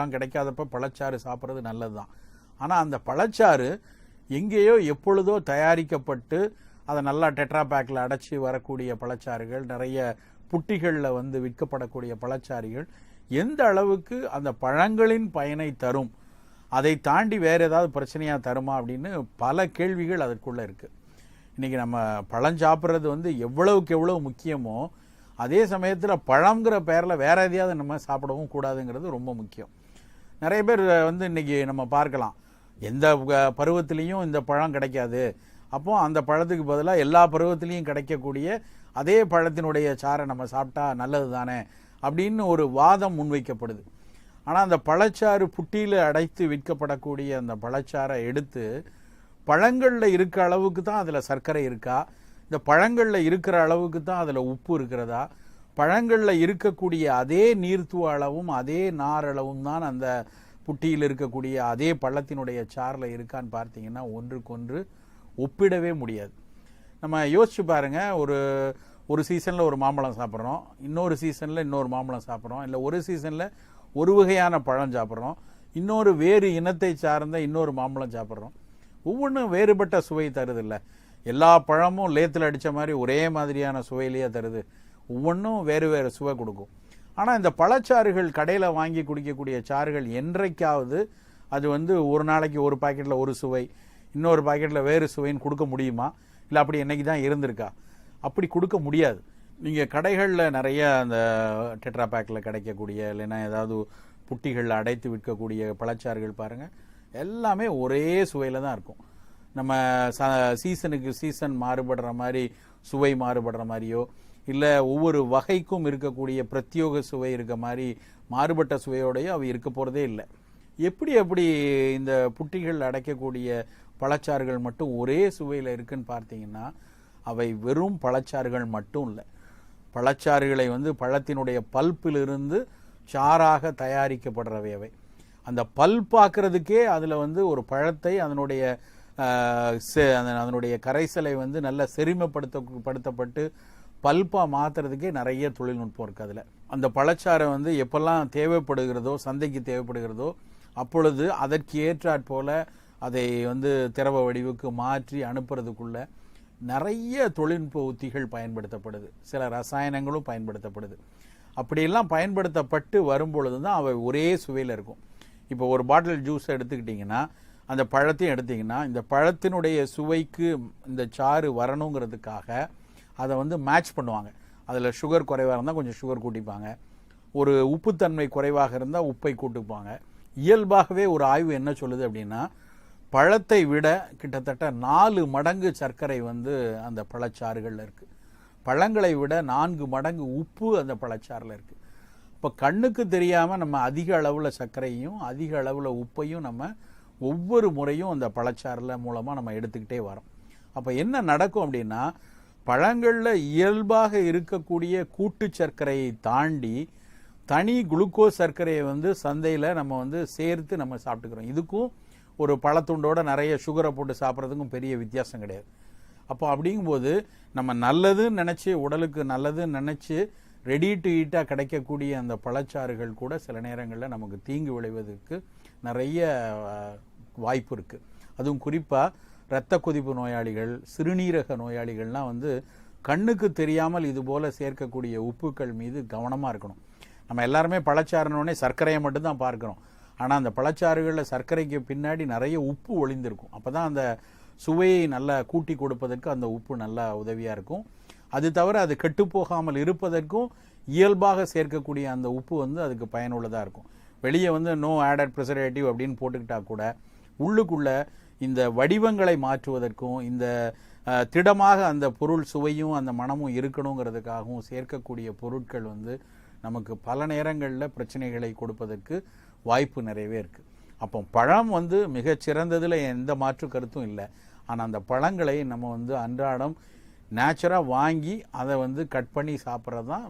பழம் கிடைக்காதப்ப பழச்சாறு சாப்பிட்றது நல்லது தான் ஆனால் அந்த பழச்சாறு எங்கேயோ எப்பொழுதோ தயாரிக்கப்பட்டு அதை நல்லா டெட்ரா பேக்கில் அடைச்சி வரக்கூடிய பழச்சாறுகள் நிறைய புட்டிகளில் வந்து விற்கப்படக்கூடிய பழச்சாறுகள் எந்த அளவுக்கு அந்த பழங்களின் பயனை தரும் அதை தாண்டி வேறு ஏதாவது பிரச்சனையாக தருமா அப்படின்னு பல கேள்விகள் அதற்குள்ளே இருக்குது இன்றைக்கி நம்ம பழம் சாப்பிட்றது வந்து எவ்வளவுக்கு எவ்வளோ முக்கியமோ அதே சமயத்தில் பழங்கிற பேரில் வேற எதையாவது நம்ம சாப்பிடவும் கூடாதுங்கிறது ரொம்ப முக்கியம். நிறைய பேர் வந்து இன்றைக்கி நம்ம பார்க்கலாம். எந்த பருவத்திலையும் இந்த பழம் கிடைக்காது. அப்போ அந்த பழத்துக்கு பதிலாக எல்லா பருவத்திலையும் கிடைக்கக்கூடிய அதே பழத்தினுடைய சாறை நம்ம சாப்பிட்டா நல்லது தானே அப்படின்னு ஒரு வாதம் முன்வைக்கப்படுது. ஆனால் அந்த பழச்சாறு புட்டியில் அடைத்து விற்கப்படக்கூடிய அந்த பழச்சாறை எடுத்து பழங்களில் இருக்க அளவுக்கு தான் அதில் சர்க்கரை இருக்கா? இந்த பழங்களில் இருக்கிற அளவுக்கு தான் அதில் உப்பு இருக்கிறதா? பழங்களில் இருக்கக்கூடிய அதே நீர்த்துவ அளவும் அதே நார் அளவும் தான் அந்த புட்டியில் இருக்கக்கூடிய அதே பழத்தினுடைய சாரில் இருக்கான்னு பார்த்தீங்கன்னா ஒன்றுக்கொன்று ஒப்பிடவே முடியாது. நம்ம யோசிச்சு பாருங்க ஒரு ஒரு சீசனில் ஒரு மாம்பழம் சாப்பிட்றோம் இன்னொரு சீசனில் இன்னொரு மாம்பழம் சாப்பிட்றோம் இல்லை ஒரு சீசனில் ஒரு வகையான பழம் சாப்பிட்றோம் இன்னொரு வேறு இனத்தை சார்ந்த இன்னொரு மாம்பழம் சாப்பிட்றோம். ஒவ்வொன்றும் வேறுபட்ட சுவை தருது இல்லை. எல்லா பழமும் லேத்தில் அடித்த மாதிரி ஒரே மாதிரியான சுவையிலேயே தருது. ஒவ்வொன்றும் வேறு வேறு சுவை கொடுக்கும். ஆனால் இந்த பழச்சாறுகள் கடையில் வாங்கி குடிக்கக்கூடிய சாறுகள் என்றைக்காவது அது வந்து ஒரு நாளைக்கு ஒரு பாக்கெட்டில் ஒரு சுவை இன்னொரு பாக்கெட்டில் வேறு சுவைன்னு கொடுக்க முடியுமா? இல்லை அப்படி என்றைக்கு தான் இருந்திருக்கா? அப்படி கொடுக்க முடியாது. நீங்கள் கடைகளில் நிறைய அந்த டெட்ரா பேக்கில் கிடைக்கக்கூடிய இல்லைன்னா ஏதாவது புட்டிகளில் அடைத்து விற்கக்கூடிய பழச்சாறுகள் பாருங்கள் எல்லாமே ஒரே சுவையில் தான் இருக்கும். நம்ம ச சீசனுக்கு சீசன் மாறுபடுற மாதிரி சுவை மாறுபடுற மாதிரியோ இல்லை ஒவ்வொரு வகைக்கும் இருக்கக்கூடிய பிரத்யோக சுவை இருக்க மாதிரி மாறுபட்ட சுவையோடையோ அவை இருக்க போகிறதே இல்லை. எப்படி எப்படி இந்த புட்டிகள் அடைக்கக்கூடிய பழச்சாறுகள் மட்டும் ஒரே சுவையில் இருக்குன்னு பார்த்தீங்கன்னா அவை வெறும் பழச்சாறுகள் மட்டும் இல்லை. பழச்சாறுகளை வந்து பழத்தினுடைய பல்ப்பிலிருந்து சாறாக தயாரிக்கப்படுறவை அவை. அந்த பல்பாக்குறதுக்கே அதில் வந்து ஒரு பழத்தை அதனுடைய செ- அதனுடைய கரைசலை வந்து நல்லா செரிமப்படுத்த படுத்தப்பட்டு பல்பாக மாற்றுறதுக்கே நிறைய தொழில்நுட்பம் இருக்கு அதில். அந்த பழச்சாறை வந்து எப்பெல்லாம் தேவைப்படுகிறதோ சந்தைக்கு தேவைப்படுகிறதோ அப்பொழுது அதற்கு ஏற்றாற் போல அதை வந்து திரவ வடிவுக்கு மாற்றி அனுப்புறதுக்குள்ள நிறைய தொழில்நுட்ப உத்திகள் பயன்படுத்தப்படுது. சில ரசாயனங்களும் பயன்படுத்தப்படுது. அப்படியெல்லாம் பயன்படுத்தப்பட்டு வரும்பொழுது தான் அவை ஒரே சுவையில் இருக்கும். இப்போ ஒரு பாட்டில் ஜூஸ் எடுத்துக்கிட்டிங்கன்னா அந்த பழத்தையும் எடுத்திங்கன்னா இந்த பழத்தினுடைய சுவைக்கு இந்த சாறு வரணுங்கிறதுக்காக அதை வந்து மேட்ச் பண்ணுவாங்க. அதில் சுகர் குறைவாக இருந்தால் கொஞ்சம் சுகர் கூட்டிப்பாங்க. ஒரு உப்புத்தன்மை குறைவாக இருந்தால் உப்பை கூட்டுப்பாங்க. இயல்பாகவே ஒரு ஆய்வு என்ன சொல்லுது அப்படின்னா பழத்தை விட கிட்டத்தட்ட நாலு மடங்கு சர்க்கரை வந்து அந்த பழச்சாறுகளில் இருக்குது பழங்களை விட நான்கு மடங்கு உப்பு அந்த பழச்சாறில் இருக்குது இப்போ கண்ணுக்கு தெரியாமல் நம்ம அதிக அளவில் சர்க்கரையும் அதிக அளவில் உப்பையும் நம்ம ஒவ்வொரு முறையும் அந்த பழச்சாறில் மூலமாக நம்ம எடுத்துக்கிட்டே வரோம். அப்போ என்ன நடக்கும் அப்படின்னா பழங்களில் இயல்பாக இருக்கக்கூடிய கூட்டு சர்க்கரையை தாண்டி தனி குளுக்கோஸ் சர்க்கரையை வந்து சந்தையில் நம்ம வந்து சேர்த்து நம்ம சாப்பிட்டுக்கிறோம். இதுக்கும் ஒரு பழத்துண்டோட நிறைய சுகரை போட்டு சாப்பிட்றதுக்கும் பெரிய வித்தியாசம் கிடையாது. அப்போ அப்படிங்கும்போது நம்ம நல்லதுன்னு நினச்சி உடலுக்கு நல்லதுன்னு நினச்சி ரெடி டு ஈட்டாக கிடைக்கக்கூடிய அந்த பழச்சாறுகள் கூட சில நேரங்களில் நமக்கு தீங்கு விளைவதற்கு நிறைய வாய்ப்பு இருக்குது அதுவும் குறிப்பாக இரத்த கொதிப்பு நோயாளிகள் சிறுநீரக நோயாளிகள்லாம் வந்து கண்ணுக்கு தெரியாமல் இது போல் சேர்க்கக்கூடிய உப்புக்கள் மீது கவனமாக இருக்கணும். நம்ம எல்லாருமே பழச்சாறுனோடனே சர்க்கரையை மட்டும்தான் பார்க்குறோம். ஆனால் அந்த பழச்சாறுகளில் சர்க்கரைக்கு பின்னாடி நிறைய உப்பு ஒளிந்திருக்கும். அப்போ தான் அந்த சுவையை நல்லா கூட்டி கொடுப்பதற்கு அந்த உப்பு நல்லா உதவியாக இருக்கும். அது தவிர அது கெட்டுப்போகாமல் இருப்பதற்கும் இயல்பாக சேர்க்கக்கூடிய அந்த உப்பு வந்து அதுக்கு பயனுள்ளதாக இருக்கும். வெளியே வந்து நோ ஆடட் ப்ரிசர்வேட்டிவ் அப்படின்னு போட்டுக்கிட்டா கூட உள்ளுக்குள்ளே இந்த வடிவங்களை மாற்றுவதற்கும் இந்த திடமாக அந்த பொருள் சுவையும் அந்த மனமும் இருக்கணுங்கிறதுக்காகவும் சேர்க்கக்கூடிய பொருட்கள் வந்து நமக்கு பல நேரங்களில் பிரச்சனைகளை கொடுப்பதற்கு வாய்ப்பு நிறையவே இருக்குது அப்போ பழம் வந்து மிகச்சிறந்ததில் எந்த மாற்று கருத்தும் இல்லை. ஆனால் அந்த பழங்களை நம்ம வந்து அன்றாடம் நேச்சுராக வாங்கி அதை வந்து கட் பண்ணி சாப்பிட்றது தான்